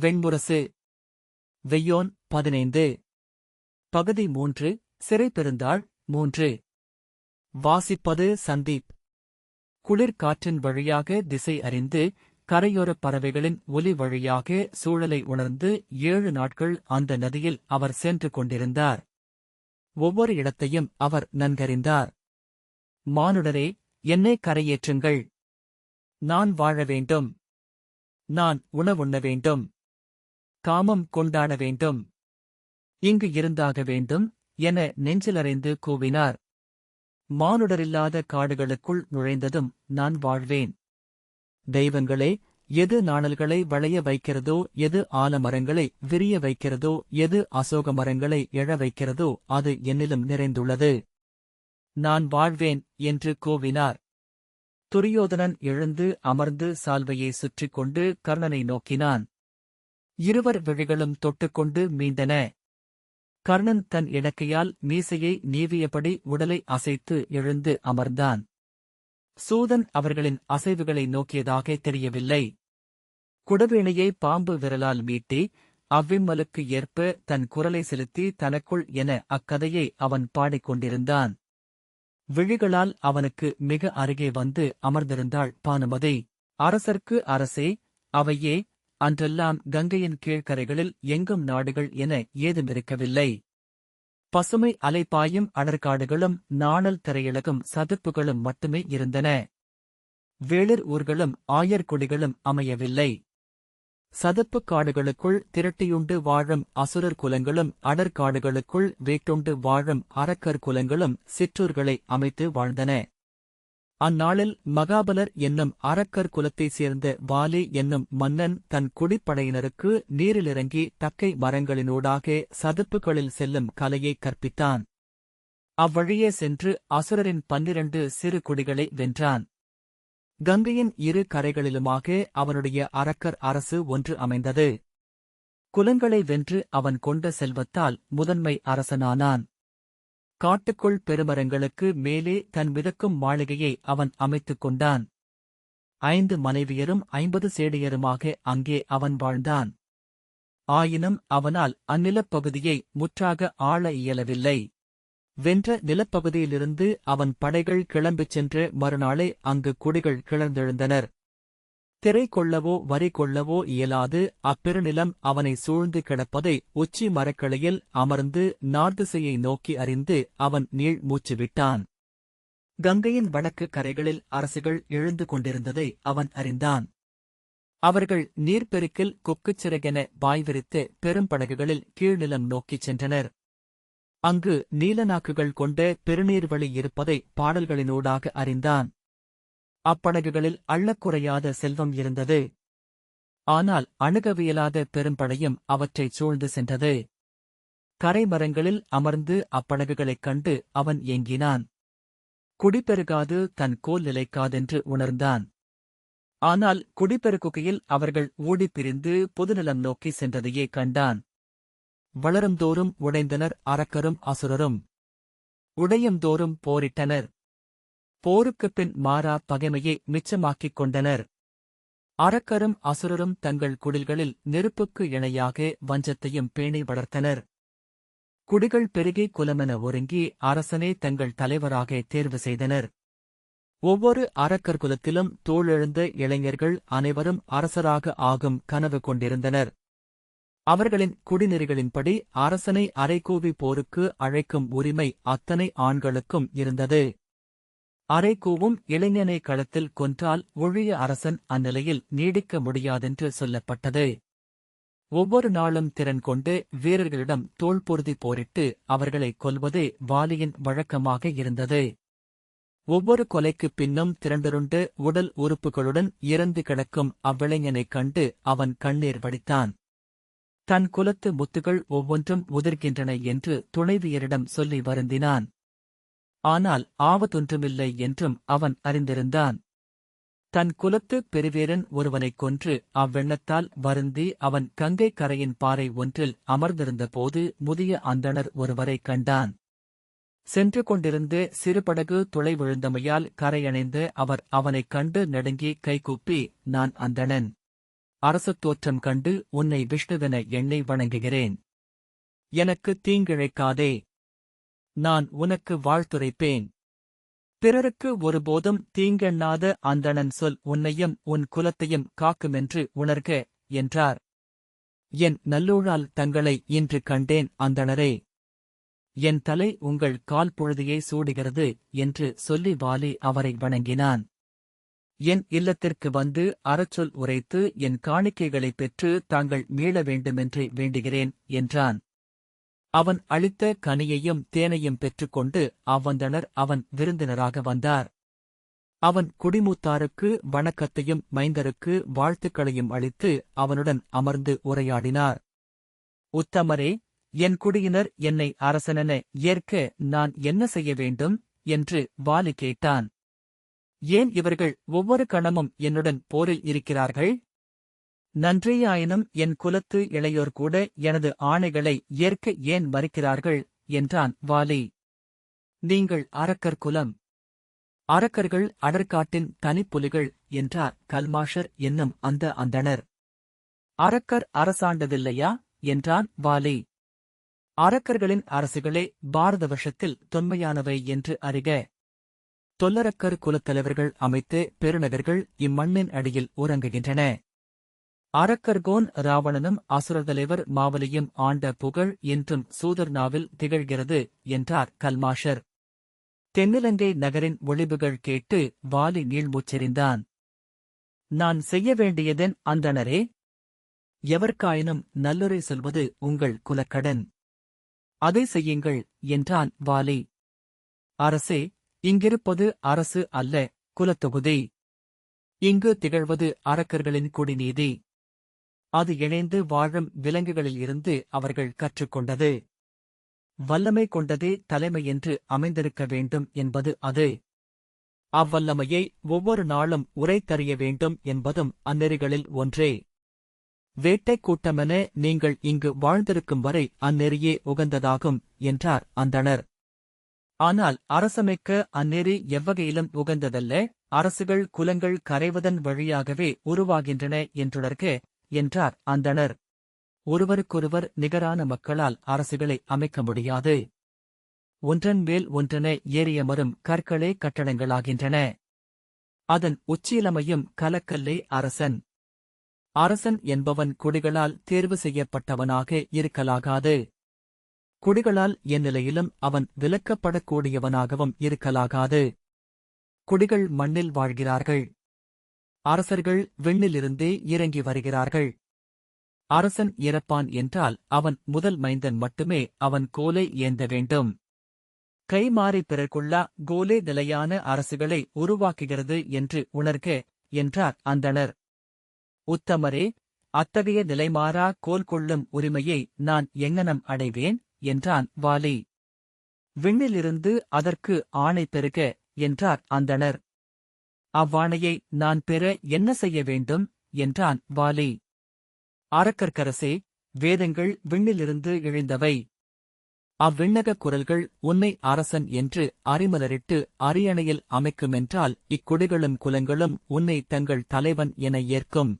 வெண்முரசு. வெய்யோன் பதினைந்து. பகுதி மூன்று சிறை பெருந்தாள் மூன்று. வாசிப்பது சந்தீப். குளிர்காற்றின் வழியாக திசை அறிந்து கரையோரப் பறவைகளின் ஒலி வழியாக சூழலை உணர்ந்து ஏழு நாட்கள் அந்த நதியில் அவர் சென்று கொண்டிருந்தார். ஒவ்வொரு இடத்தையும் அவர் நன்கறிந்தார். மானுடரே என்னை கரையேற்றுங்கள். நான் வாழ வேண்டும். நான் உணவுண்ண வேண்டும். காமம் கொண்டாட வேண்டும். இங்கு இருந்தாக வேண்டும் என நெஞ்சிலறைந்து கூவினார். மானுடரில்லாத காடுகளுக்குள் நுழைந்ததும் நான் வாழ்வேன். தெய்வங்களே எது நாணல்களை வளைய வைக்கிறதோ எது ஆலமரங்களை விரிய வைக்கிறதோ எது அசோக மரங்களை எழ வைக்கிறதோ அது என்னிலும் நிறைந்துள்ளது. நான் வாழ்வேன் என்று கூவினார். துரியோதனன் எழுந்து அமர்ந்து சால்வையை சுற்றிக் கொண்டு கர்ணனை நோக்கினான். இருவர் விழிகளும் தொட்டுக்கொண்டு மீண்டன. கர்ணன் தன் இடக்கையால் மீசையை நீவியபடி உடலை அசைத்து எழுந்து அமர்ந்தான். சூதன் அவர்களின் அசைவுகளை நோக்கியதாக தெரியவில்லை. குடவேணியை பாம்பு விரலால் மீட்டி அவ்விம்மலுக்கு ஏற்ப தன் குரலை செலுத்தி தனக்குள் என அக்கதையை அவன் பாடிக்கொண்டிருந்தான் விழிகளால் அவனுக்கு மிக அருகே வந்து அமர்ந்திருந்தாள் பானுமதி. அரசர்க்கு அரசே அவையே அன்றெல்லாம் கங்கையின் கீழ்க்கரைகளில் எங்கும் நாடுகள் என ஏதுமிருக்கவில்லை பசுமை அலைப்பாயும் அடர்காடுகளும் நாணல் திரையிலகும் சதுப்புகளும் மட்டுமே இருந்தன. வேளிர் ஊர்களும் ஆயர்குடிகளும் அமையவில்லை. சதுப்புக் காடுகளுக்குள் திரட்டியுண்டு வாழும் அசுரர் குலங்களும் அடர்காடுகளுக்குள் வேட்டுண்டு வாழும் அரக்கர் குலங்களும் சிற்றூர்களை அமைத்து வாழ்ந்தன. அந்நாளில் மகாபலர் என்னும் அரக்கர் குலத்தைச் சேர்ந்த வாலி என்னும் மன்னன் தன் குடிப்படையினருக்கு நீரிலிறங்கி தக்கை மரங்களினூடாக சதுப்புகளில் செல்லும் கலையை கற்பித்தான். அவ்வழியே சென்று அசுரரின் பன்னிரண்டு சிறு குடிகளை வென்றான். கங்கையின் இரு கரைகளிலுமாக அவனுடைய அரக்கர் அரசு ஒன்று அமைந்தது. குலங்களை வென்று அவன் கொண்ட செல்வத்தால் முதன்மை அரசனானான். காட்டுக்குள் பெருமரங்களுக்கு மேலே தன் மிதக்கும் மாளிகையை அவன் அமைத்துக் கொண்டான். ஐந்து மனைவியரும் ஐம்பது சேடியருமாக அங்கே அவன் வாழ்ந்தான். ஆயினும் அவனால் அந்நிலப்பகுதியை முற்றாக ஆள இயலவில்லை. வென்ற நிலப்பகுதியிலிருந்து அவன் படைகள் கிளம்பிச் சென்று மறுநாளே அங்கு குடிகள் கிளர்ந்தெழுந்தனர். திரை கொள்ளவோ வரி கொள்ளவோ இயலாது. அப்பெருநிலம் அவனை சூழ்ந்து கிடப்பதை உச்சி மரக்கிளையில் அமர்ந்து நார்திசையை நோக்கி அறிந்து அவன் நீள் மூச்சு விட்டான். கங்கையின் வடக்கு கரைகளில் அரசுகள் எழுந்து கொண்டிருந்ததை அவன் அறிந்தான். அவர்கள் நீர்ப்பெருக்கில் கொக்குச் சிறகென வாய்விரித்து பெரும்படகுகளில் கீழ்நிலம் நோக்கிச் சென்றனர். அங்கு நீலநாக்குகள் கொண்ட பெருநீர்வழி இருப்பதை பாடல்களினூடாக அறிந்தான். அப்படகுகளில் அள்ளக்குறையாத செல்வம் இருந்தது. ஆனால் அணுகவியலாத பெரும்படையும் அவற்றைச் சூழ்ந்து சென்றது. கரைமரங்களில் அமர்ந்து அப்படகுகளைக் கண்டு அவன் ஏங்கினான். குடிபெருகாது தன் கோல் நிலைக்காதென்று உணர்ந்தான். ஆனால் குடிபெருக்குகையில் அவர்கள் ஓடிப் பிரிந்து பொதுநலம் நோக்கி சென்றதையே கண்டான். வளரும்தோறும் உடைந்தனர் அரக்கரும் அசுரரும். உடையும்தோறும் போரிட்டனர். போருக்குப் பின் மாறா பகைமையை மிச்சமாக்கிக் கொண்டனர். அரக்கரும் அசுரரும் தங்கள் குடில்களில் நெருப்புக்கு இணையாக வஞ்சத்தையும் பேணி வளர்த்தனர். குடிகள் பெருகி குலமென ஒருங்கி அரசனே தங்கள் தலைவராக தேர்வு செய்தனர். ஒவ்வொரு அரக்கர் குலத்திலும் தோளெழுந்த இளைஞர்கள் அனைவரும் அரசராக ஆகும் கனவு கொண்டிருந்தனர். அவர்களின் குடிநெறிகளின்படி அரசனை அரைகூவி போருக்கு அழைக்கும் உரிமை அத்தனை ஆண்களுக்கும் இருந்தது. அரைக்கூவும் இளைஞனை களத்தில் கொன்றால் ஒழிய அரசன் அந்நிலையில் நீடிக்க முடியாதென்று சொல்லப்பட்டது. ஒவ்வொரு நாளும் திறன் கொண்டு வீரர்களிடம் தோள் பொருதி போரிட்டு அவர்களைக் கொல்வதே வாலியின் வழக்கமாக இருந்தது. ஒவ்வொரு கொலைக்குப் பின்னும் திரண்டிருண்டு உடல் உறுப்புகளுடன் இறந்து கிடக்கும் அவ்விளைஞனைக் கண்டு அவன் கண்ணீர் வடித்தான். தன் குலத்து முத்துகள் ஒவ்வொன்றும் உதிர்கின்றன என்று துணைவியரிடம் சொல்லி வருந்தினான். ஆனால் ஆவதொன்றுமில்லை என்றும் அவன் அறிந்திருந்தான். தன் குலத்து பெருவேரன் ஒருவனைக் கொன்று அவ்வெண்ணத்தால் வருந்தி அவன் கங்கைக் கரையின் பாறை ஒன்றில் அமர்ந்திருந்தபோது முதிய அந்தணர் ஒருவரைக் கண்டான். சென்று கொண்டிருந்து சிறுபடகு துளை விழுந்தமையால் கரையணைந்து அவர் அவனைக் கண்டு நடுங்கி கைகூப்பி நான் அந்தணன். அரசத் தோற்றம் கண்டு உன்னை விஷ்ணுவென எண்ணெய் வணங்குகிறேன். எனக்கு தீங்கிழைக்காதே. நான் உனக்கு வாழ்த்துரைப்பேன். பிறருக்கு ஒருபோதும் தீங்கெண்ணாத அந்தணன் சொல் உன்னையும் உன் குலத்தையும் காக்குமென்று உணர்க என்றார். என் நல்லூழால் தங்களை இன்று கண்டேன் அந்தணரே. என் தலை உங்கள் கால் பொழுதியை சூடுகிறது என்று சொல்லி வாலி அவரை வணங்கினான். என் இல்லத்திற்கு வந்து அறச்சொல் உரைத்து என் காணிக்கைகளைப் பெற்று தாங்கள் மீள வேண்டுமென்று வேண்டுகிறேன் என்றான். அவன் அளித்த கனியையும் தேனையும் பெற்றுக்கொண்டு அவ்வந்தனர் அவன் விருந்தினராக வந்தார். அவன் குடிமூத்தாருக்கு வணக்கத்தையும் மைந்தருக்கு வாழ்த்துக்களையும் அளித்து அவனுடன் அமர்ந்து உரையாடினார். உத்தமரே என் குடியினர் என்னை அரசனென ஏற்க நான் என்ன செய்ய வேண்டும்? என்று வாலி கேட்டான். ஏன் இவர்கள் ஒவ்வொரு கணமும் என்னுடன் போரில் இருக்கிறார்கள்? நன்றியாயினும் என் குலத்து இளையோர் கூட எனது ஆணைகளை ஏற்க ஏன் மறுக்கிறார்கள்? என்றான் வாலி. நீங்கள் அரக்கர் குலம். அரக்கர்கள் அடற்காட்டின் தனிப்புலிகள் என்றார் கல்மாஷர் என்னும் அந்த அந்தனர் அரக்கர் அரசாண்டதில்லையா? என்றான் வாலி. அரக்கர்களின் அரசுகளே பாரத வருஷத்தில் தொன்மையானவை என்று அறிக. தொல்லரக்கர் குலத்தலைவர்கள் அமைத்து பெருநகர்கள் இம்மண்ணின் அடியில் உறங்குகின்றன. அரக்கர்கோன் ராவணனும் அசுரதலைவர் மாவலியும் ஆண்ட புகழ் என்றும் சூதர்னாவில் திகழ்கிறது என்றார் கல்மாஷர். தென்னிலங்கை நகரின் ஒளிபுகள் கேட்டு வாலி நீள்மூச்செறிந்தான். நான் செய்ய வேண்டியதென் அந்தணரே? எவர்க்காயினும் நல்லுரை சொல்வது உங்கள் குலக்கடன். அதை செய்யுங்கள் என்றான் வாலி. அரசே இங்கிருப்பது அரசு அல்ல குலத்தொகுதி. இங்கு திகழ்வது அரக்கர்களின் குடிநீதி. அது இணைந்து வாழும் விலங்குகளில் இருந்து அவர்கள் கற்றுக்கொண்டது. வல்லமை கொண்டதே தலைமை என்று அமைந்திருக்க வேண்டும் என்பது அது. அவ்வல்லமையை ஒவ்வொரு நாளும் உரைத்தறிய வேண்டும் என்பதும் அந்நெறிகளில் ஒன்றே. வேட்டைக் கூட்டமென நீங்கள் இங்கு வாழ்ந்திருக்கும் வரை அந்நெறியே உகந்ததாகும் என்றார் அந்தணர். ஆனால் அரசமைக்க அந்நெறி எவ்வகையிலும் உகந்ததல்ல அரசுகள் குலங்கள் கரைவதன் வழியாகவே உருவாகின்றன என்றுணர்க என்றார். அந்தணர் ஒருவருக்கொருவர் நிகரான மக்களால் அரசுகளை அமைக்க முடியாது. ஒன்றன் மேல் ஒன்றென ஏறியமரும் கற்களே கட்டடங்களாகின்றன. அதன் உச்சியிலமையும் கலக்கல்லே அரசன். அரசன் என்பவன் குடிகளால் தேர்வு செய்யப்பட்டவனாக இருக்கலாகாது. குடிகளால் எந்நிலையிலும் அவன் விலக்கப்படக்கூடியவனாகவும் இருக்கலாகாது. குடிகள் மண்ணில் வாழ்கிறார்கள். அரசர்கள் விண்ணிலிருந்தே இறங்கி வருகிறார்கள். அரசன் இறப்பான் என்றால் அவன் முதல் மைந்தன் மட்டுமே அவன் கோலை ஏந்த வேண்டும். கைமாறி பிறர்க்குள்ளா கோலே நிலையான அரசுகளை உருவாக்குகிறது என்று உணர்க என்றார் அந்தணர். உத்தமரே அத்தகைய நிலைமாறா கோல் கொள்ளும் உரிமையை நான் எங்கனம் அடைவேன் என்றான் வாலி. விண்ணிலிருந்து அதற்கு ஆணை பெருக என்றார் அந்தணர். அவ்வாணையை நான் பெற என்ன செய்ய வேண்டும்? என்றான் வாலி. அரக்கர்க்கரசே வேதங்கள் விண்ணிலிருந்து எழுந்தவை. அவ்விண்ணகக் குரல்கள் உன்னை அரசன் என்று அறிமலரிட்டு அரியணையில் அமைக்குமென்றால் இக்குடிகளும் குலங்களும் உன்னை தங்கள் தலைவன் என ஏற்கும்.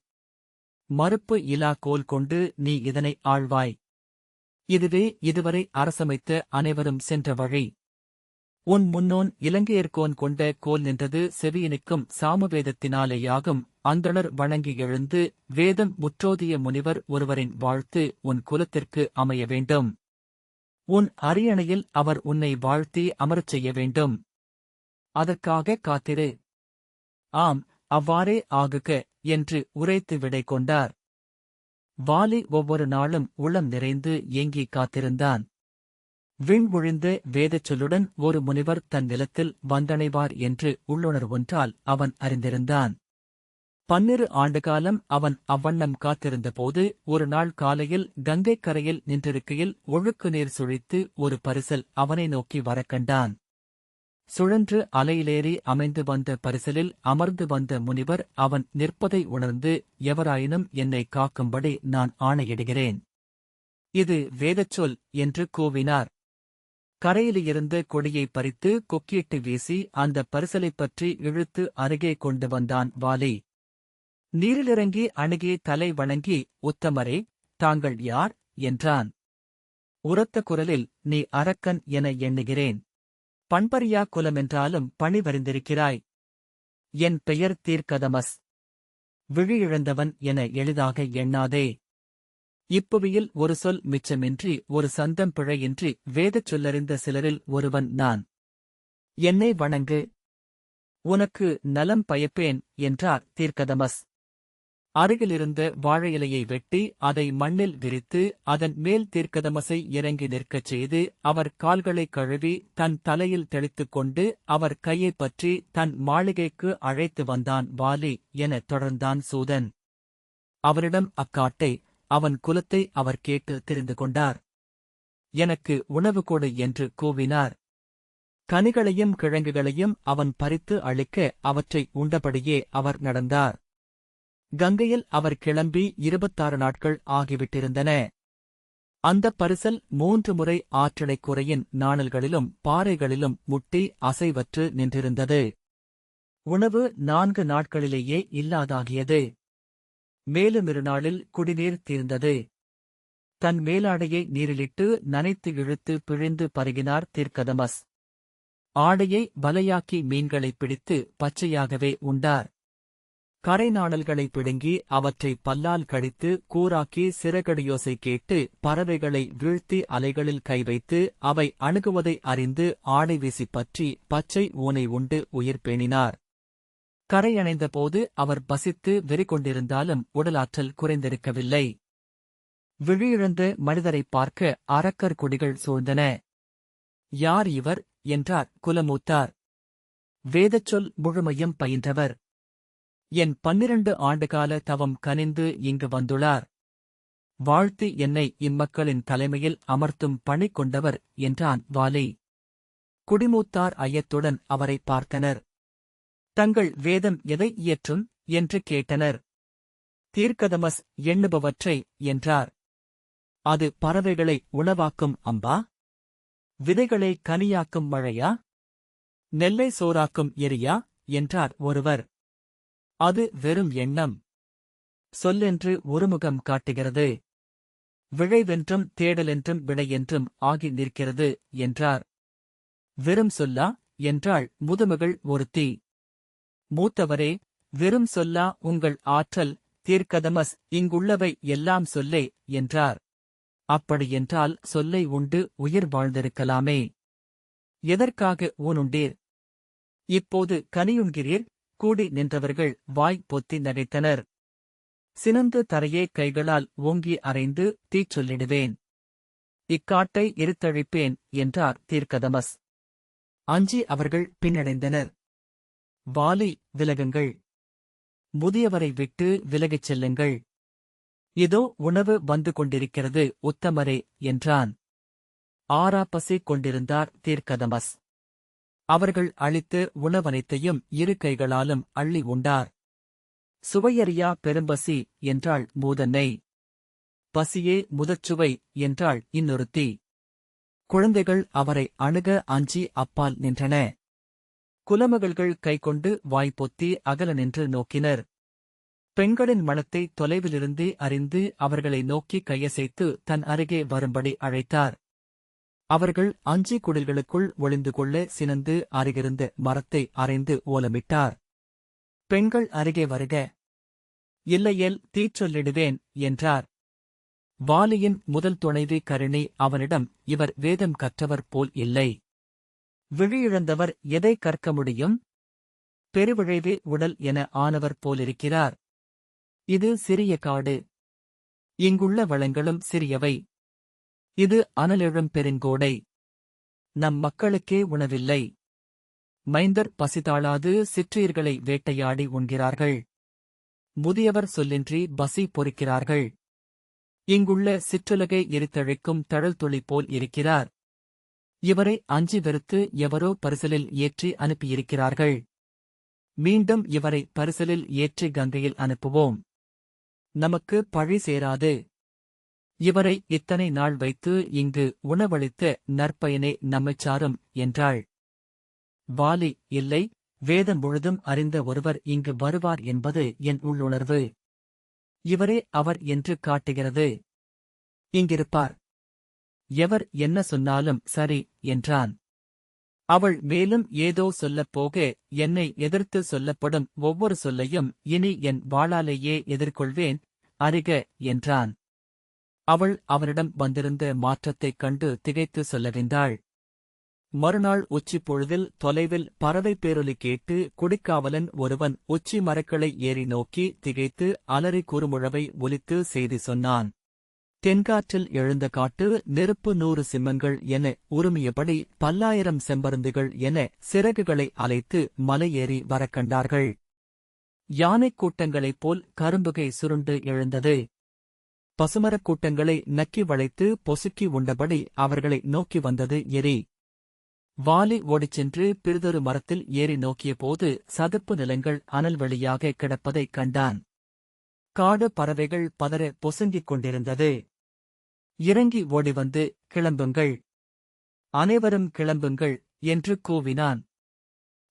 மறுப்பு இலா கோல் கொண்டு நீ இதனை ஆழ்வாய். இதுவே இதுவரை அரசமைத்த அனைவரும் சென்ற வழி. உன் முன்னோன் இலங்கையர்கோன் கொண்ட கோல் நின்றது செவியினுக்கும் சாமவேதத்தினாலேயாகும் அந்தணர் வணங்கி எழுந்து வேதம் முற்றோதிய முனிவர் ஒருவரின் வாழ்த்து உன் குலத்திற்கு அமைய வேண்டும். உன் அரியணையில் அவர் உன்னை வாழ்த்தி அமரச் செய்ய வேண்டும். அதற்காக காத்திரு. ஆம் அவ்வாறே ஆகுக என்று உரைத்து விடை கொண்டார். வாலி ஒவ்வொரு நாளும் உளம் நிறைந்து ஏங்கி காத்திருந்தான். விண்முழிந்த வேதச் சொல்லுடன் ஒரு முனிவர் தன் நிலத்தில் வந்தணைவார் என்று உள்ளுணர்வொன்றால் அவன் அறிந்திருந்தான். பன்னிரு ஆண்டுகாலம் அவன் அவ்வண்ணம் காத்திருந்தபோது ஒரு நாள் காலையில் கங்கைக் கரையில் நின்றிருக்கையில் ஒழுக்கு நீர் சுழித்து ஒரு பரிசல் அவனை நோக்கி வரக்கண்டான் சுழன்று அலையிலேறி அமைந்து வந்த பரிசலில் அமர்ந்து வந்த முனிவர் அவன் நிற்பதை உணர்ந்து எவராயினும் என்னை காக்கும்படி நான் ஆணையிடுகிறேன். இது வேதச்சொல் என்று கூவினார். கரையிலிருந்து கொடியை பறித்து கொக்கியிட்டு வீசி அந்த பரிசலைப் பற்றி இழுத்து அருகே கொண்டு வந்தான் வாலி. நீரிலிறங்கி அணுகி தலை வணங்கி உத்தமரே தாங்கள் யார்? என்றான். உரத்த குரலில் நீ அரக்கன் என எண்ணுகிறேன். பண்பரியா குலமென்றாலும் பணிவறிந்திருக்கிறாய் என் பெயர் தீர்க்கதமஸ். விழியிழந்தவன் என எளிதாக எண்ணாதே. இப்புவியில் ஒரு சொல் மிச்சமின்றி ஒரு சந்தம் பிழையின்றி வேதச் சொல்லறிந்த சிலரில் ஒருவன் நான். என்னை வணங்கு. உனக்கு நலம் பயப்பேன் என்றார் தீர்க்கதமஸ். அருகிலிருந்த வாழை இலையை வெட்டி அதை மண்ணில் விரித்து அதன் மேல் தீர்க்கதமசை இறங்கி நிற்கச் செய்து அவர் கால்களைக் கழுவி தன் தலையில் தெளித்துக் கொண்டு அவர் கையைப் பற்றி தன் மாளிகைக்கு அழைத்து வந்தான் வாலி எனத் தொடர்ந்தான் சூதன். அவரிடம் அக்காட்டை அவன் குலத்தை அவர் கேட்டு தெரிந்து கொண்டார். எனக்கு உணவு கொடு என்று கூவினார். கனிகளையும் கிழங்குகளையும் அவன் பறித்து அளிக்க அவற்றை உண்டபடியே அவர் நடந்தார். கங்கையில் அவர் கிளம்பி இருபத்தாறு நாட்கள் ஆகிவிட்டிருந்தன. அந்தப் பரிசல் மூன்று முறை ஆற்றலைக் குறையின் நாணல்களிலும் பாறைகளிலும் முட்டி அசைவற்று நின்றிருந்தது. உணவு நான்கு நாட்களிலேயே இல்லாதாகியது. மேலும் நாளில் குடிநீர் தீர்ந்தது. தன் மேலாடையை நீரிலிட்டு நனைத்து இழுத்து பிழிந்து பருகினார் தீர்க்கதமஸ். ஆடையை வலையாக்கி மீன்களைப் பிடித்து பச்சையாகவே உண்டார். கரைநாணல்களை பிடுங்கி அவற்றை பல்லால் கடித்து கூராக்கி சிறகடியோசை கேட்டு பறவைகளை வீழ்த்தி அலைகளில் கை வைத்து அவை அணுகுவதை அறிந்து ஆடை வீசி பற்றி பச்சை ஊனை உண்டு உயிர் பேணினார். கரையணைந்தபோது அவர் பசித்து வெறிகொண்டிருந்தாலும் உடலாற்றல் குறைந்திருக்கவில்லை. விழியிழந்த மனிதரைப் பார்க்க அரக்கர் கொடிகள் சூழ்ந்தன. யார் இவர்? என்றார் குலமூத்தார். வேதச்சொல் முழுமையும் பயின்றவர். என் பன்னிரண்டு ஆண்டுகால தவம் கனிந்து இங்கு வந்துள்ளார். வாழ்த்து என்னை இம்மக்களின் தலைமையில் அமர்த்தும் பணி கொண்டவர் என்றான் வாலி. குடிமூத்தார் ஐயத்துடன் அவரை பார்த்தனர். தங்கள் வேதம் எதை இயற்றும் என்று கேட்டனர். தீர்க்கதமஸ் எண்ணுபவற்றை என்றார். அது பறவைகளை உணவாக்கும் அம்பா? விதைகளை கனியாக்கும் மழையா? நெல்லை சோறாக்கும் எரியா? என்றார் ஒருவர். அது வெறும் எண்ணம். சொல்லென்று ஒருமுகம் காட்டுகிறது. விழைவென்றும் தேடலென்றும் விடையென்றும் ஆகி நிற்கிறது என்றார். வெறும் சொல்லா? என்றாள் முதுமகள் ஒருத்தி. மூத்தவரே வெறும் சொல்லா உங்கள் ஆற்றல் தீர்க்கதமஸ் இங்குள்ளவை எல்லாம் சொல்லே என்றார். அப்படியென்றால் சொல்லை உண்டு உயிர் வாழ்ந்திருக்கலாமே. எதற்காக ஊனுண்டீர்? இப்போது கனியுண்கிறீர் கூடி நின்றவர்கள் வாய் பொத்தி நகைத்தனர் சினந்து தரையே கைகளால் ஓங்கி அறைந்து தீச் சொல்லிடுவேன். இக்காட்டை எரித்தழிப்பேன் என்றார் தீர்க்கதமஸ். அஞ்சி அவர்கள் பின்னடைந்தனர். வாலி விலகுங்கள். முதியவரை விட்டு விலகிச் செல்லுங்கள். இதோ உணவு வந்து கொண்டிருக்கிறது உத்தமரே என்றான். ஆரா பசி கொண்டிருந்தார் தீர்க்கதமஸ். அவர்கள் அளித்து உணவனைத்தையும் இரு கைகளாலும் அள்ளி உண்டார். சுவையறியா பெரும்பசி என்றாள் மூதன்னை. பசியே முதச்சுவை என்றாள் இன்னொருத்தி. குழந்தைகள் அவரை அணுக அஞ்சி அப்பால் நின்றன. குலமகள்கள் கைகொண்டு வாய்ப்பொத்தி அகல நின்று நோக்கினர். பெண்களின் மனத்தை தொலைவிலிருந்தே அறிந்து அவர்களை நோக்கி கையசைத்து தன் அருகே வரும்படி அழைத்தார். அவர்கள் அஞ்சி குடில்களுக்குள் ஒளிந்து கொள்ள சினந்து அருகிருந்த மரத்தை அறைந்து ஓலமிட்டார். பெண்கள் அருகே வருக. இல்லையேல் தீச்சொல்லிடுவேன் என்றார். வாலியின் முதல் துணைவி கருணி அவனிடம் இவர் வேதம் கற்றவர் போல் இல்லை. விழியிழந்தவர் எதை கற்க முடியும்? பெருவிழைவே உடல் என ஆனவர் போலிருக்கிறார். இது சிறிய காடு. இங்குள்ள வளங்களும் சிறியவை. இது அனலெழும் பெருங்கோடை. நம் மக்களுக்கே உணவில்லை. மைந்தர் பசிதாளாது சிற்றீர்களை வேட்டையாடி உண்கிறார்கள். முதியவர் சொல்லின்றி பசி பொறிக்கிறார்கள். இங்குள்ள சிற்றுலகை எரித்தழைக்கும் தழல் துளி போல் இருக்கிறார். இவரை அஞ்சி வெறுத்து எவரோ பரிசலில் ஏற்றி அனுப்பியிருக்கிறார்கள். மீண்டும் இவரை பரிசலில் ஏற்றி கங்கையில் அனுப்புவோம். நமக்கு பழி சேராது. இவரை இத்தனை நாள் வைத்து இங்கு உணவளித்த நற்பயனை நம்மைச் சாரும் என்றாள். வாலி இல்லை வேதம் முழுதும் அறிந்த ஒருவர் இங்கு வருவார் என்பது என் உள்ளுணர்வு. இவரே அவர் என்று காட்டுகிறது. இங்கிருப்பார். எவர் என்ன சொன்னாலும் சரி என்றான். அவள் மேலும் ஏதோ சொல்லப் போக என்னை எதிர்த்து சொல்லப்படும் ஒவ்வொரு சொல்லையும் இனி என் வாளாலேயே எதிர்கொள்வேன் அறிக என்றான். அவள் அவனிடம் வந்திருந்த மாற்றத்தைக் கண்டு திகைத்து சொல்லவிந்தாள் மறுநாள் உச்சிப் பொழுதில் தொலைவில் பறவை பேரொலி கேட்டு குடிக்காவலன் ஒருவன் உச்சி மரக்களை ஏறி நோக்கி திகைத்து அலறி குறுமுழவை ஒலித்து செய்தி சொன்னான். தென்காற்றில் எழுந்த காட்டு நெருப்பு நூறு சிம்மங்கள் என உருமியபடி பல்லாயிரம் செம்பருந்துகள் என சிறகுகளை அலைத்து மலையேறி வரக் கண்டார்கள். யானைக் கூட்டங்களைப் போல் கரும்புகை சுருண்டு எழுந்தது. பசுமரக் கூட்டங்களை நக்கி வளைத்து பொசுக்கி உண்டபடி அவர்களை நோக்கி வந்தது எரி. வாலி ஓடிச் சென்று பிறிதொரு மரத்தில் ஏறி நோக்கியபோது சதுப்பு நிலங்கள் அனல் வழியாக கிடப்பதைக் கண்டான். காடு பறவைகள் பதற பொசுங்கிக் கொண்டிருந்தது. இறங்கி ஓடி வந்து கிளம்புங்கள். அனைவரும் கிளம்புங்கள் என்று கூவினான்.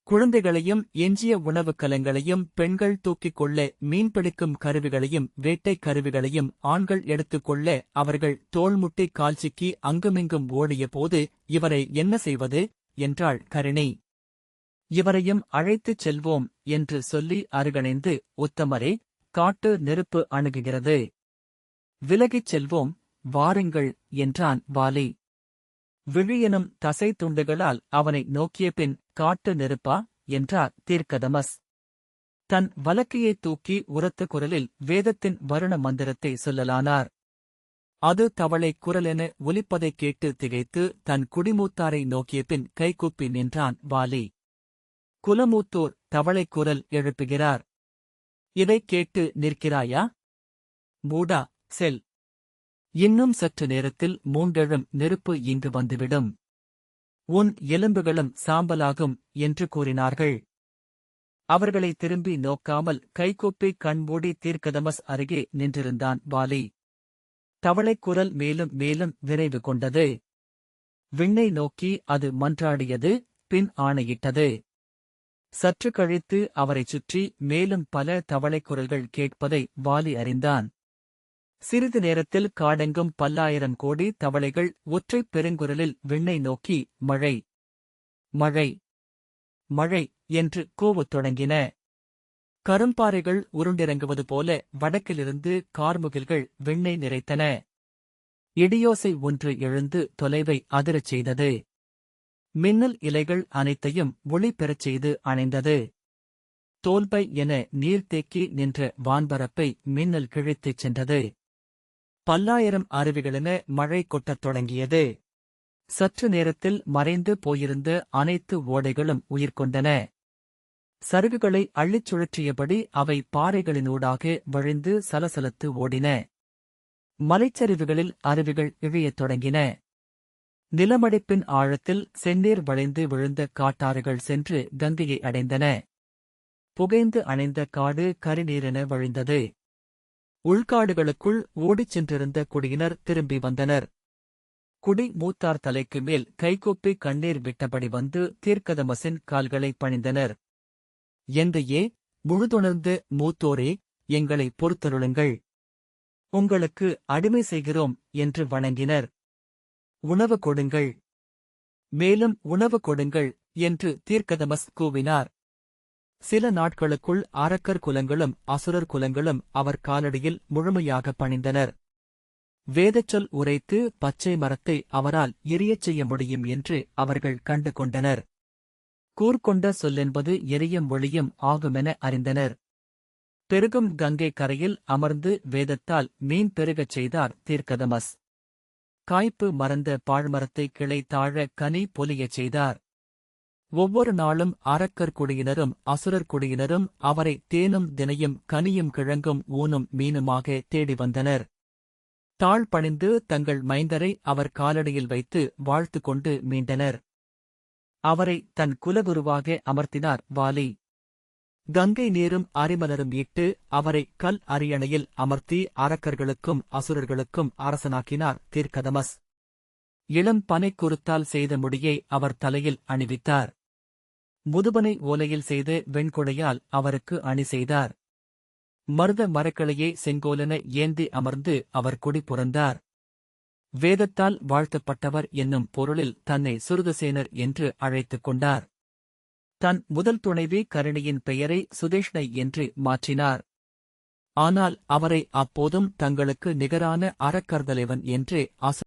குழந்தைகளையும் எஞ்சிய உணவுக் கலங்களையும் பெண்கள் தூக்கிக் கொள்ள மீன்பிடிக்கும் கருவிகளையும் வேட்டைக் கருவிகளையும் ஆண்கள் எடுத்துக்கொள்ள அவர்கள் தோள்முட்டை கால்சிக்கி அங்குமிங்கும் ஓடிய போது இவரை என்ன செய்வது? என்றாள் கருணை. இவரையும் அழைத்துச் செல்வோம் என்று சொல்லி அருகணைந்து உத்தமரே காட்டு நெருப்பு அணுகுகிறது. விலகிச் செல்வோம் வாருங்கள் என்றான் வாலி. விழியெனும் தசை துண்டுகளால் அவனை நோக்கிய பின் காட்டு நெருப்பா? என்றார் தீர்க்கதமஸ். தன் வலக்கையைத் தூக்கி உரத்த குரலில் வேதத்தின் வருண மந்திரத்தை சொல்லலானார். அது தவளை குரலென ஒலிப்பதைக் கேட்டு திகைத்து தன் குடிமூத்தாரை நோக்கிய பின் கைகூப்பி நின்றான் வாலி. குலமூத்தோர் தவளை குரல் எழுப்புகிறார். இதைக் கேட்டு நிற்கிறாயா? மூடா செல். இன்னும் சற்று நேரத்தில் மூண்டெழும் நெருப்பு இங்கு வந்துவிடும். உன் எலும்புகளும் சாம்பலாகும் என்று கூறினார்கள். அவர்களை திரும்பி நோக்காமல் கைகூப்பி கண்மூடி தீர்க்கதமஸ் அருகே நின்றிருந்தான் வாலி தவளைக் குரல் மேலும் மேலும் விரைவு கொண்டது. விண்ணை நோக்கி அது மன்றாடியது பின் ஆணையிட்டது. சற்று கழித்து அவரைச் சுற்றி மேலும் பல தவளைக்குரல்கள் கேட்பதை வாலி அறிந்தான். சிறிது நேரத்தில் காடெங்கும் பல்லாயிரம் கோடி தவளைகள் ஒற்றைப் பெருங்குரலில் விண்ணை நோக்கி மழை மழை மழை என்று கூவத் தொடங்கின. கரும்பாறைகள் உருண்டிறங்குவது போல வடக்கிலிருந்து கார்முகில்கள் விண்ணை நிறைத்தன. இடியோசை ஒன்று எழுந்து தொலைவை அதிரச் செய்தது. மின்னல் இலைகள் அனைத்தையும் ஒளி பெறச் செய்து அணைந்தது. தோல்பை என நீர் தேக்கி நின்ற வான்பரப்பை மின்னல் கிழித்துச் சென்றது. பல்லாயிரம் அருவிகளென மழை கொட்டத் தொடங்கியது. சற்று நேரத்தில் மறைந்து போயிருந்த அனைத்து ஓடைகளும் உயிர் கொண்டன. சருகுகளை அள்ளிச் சுழற்றியபடி அவை பாறைகளினூடாக வழிந்து சலசலத்து ஓடின. மலைச்சரிவுகளில் அருவிகள் இழையத் தொடங்கின. நிலமடைப்பின் ஆழத்தில் செந்நீர் வளைந்து விழுந்த காட்டாறுகள் சென்று கங்கையை அடைந்தன. புகைந்து அணைந்த காடு கரிநீரென வழிந்தது. உள்காடுகளுக்குள் ஓடிச் சென்றிருந்த குடியினர் திரும்பி வந்தனர். குடி மூத்தார் தலைக்கு மேல் கைகொப்பி கண்ணீர் விட்டபடி வந்து தீர்க்கதமசின் கால்களை பணிந்தனர். எந்தையே முழுதுணர்ந்து மூத்தோரே எங்களை பொறுத்தருளுங்கள். உங்களுக்கு அடிமை செய்கிறோம் என்று வணங்கினர். உணவு கொடுங்கள். மேலும் உணவு கொடுங்கள் என்று தீர்க்கதமஸ் கூவினார். சில நாட்களுக்குள் அரக்கர் குலங்களும் அசுரர் குலங்களும் அவர் காலடியில் முழுமையாக பணிந்தனர். வேதச்சொல் உரைத்து பச்சை மரத்தை அவரால் எரியச் செய்ய முடியும் என்று அவர்கள் கண்டு கொண்டனர். கூர்கொண்ட சொல்லென்பது எரியும் ஒளியும் ஆகுமென அறிந்தனர். பெருகும் கங்கை கரையில் அமர்ந்து வேதத்தால் மீன் பெருகச் செய்தார் தீர்க்கதமஸ். காய்ப்பு மறந்த பாழ்மரத்தை கிளை தாழ கனி பொலியச் செய்தார். ஒவ்வொரு நாளும் அரக்கர் குடியினரும் அசுரர் குடியினரும் அவரை தேனும் தினையும் கனியும் கிழங்கும் ஊனும் மீனுமாக தேடி வந்தனர். தாழ் பணிந்து தங்கள் மைந்தரை அவர் காலடியில் வைத்து வாழ்த்து கொண்டு மீண்டனர். அவரை தன் குலகுருவாக அமர்த்தினார் வாலி. கங்கை நீரும் அரிமலரும் இட்டு அவரை கல் அரியணையில் அமர்த்தி அரக்கர்களுக்கும் அசுரர்களுக்கும் அரசனாக்கினார் தீர்க்கதமஸ். இளம் பனைக்குருத்தால் செய்த முடியை அவர் தலையில் அணிவித்தார். முதுபனை ஓலையில் செய்து வெண்கொடையால் அவருக்கு அணி செய்தார். மருத மரக்கிளையை செங்கோலனை ஏந்தி அமர்ந்து அவர் குடி புரந்தார். வேதத்தால் வாழ்த்தப்பட்டவர் என்னும் பொருளில் தன்னை சுருதசேனர் என்று அழைத்துக் கொண்டார். தன் முதல் துணைவி கருணியின் பெயரை சுதேஷ்ணை என்று மாற்றினார். ஆனால் அவரை அப்போதும் தங்களுக்கு நிகரான அறக்கர்தலைவன் என்றே ஆசை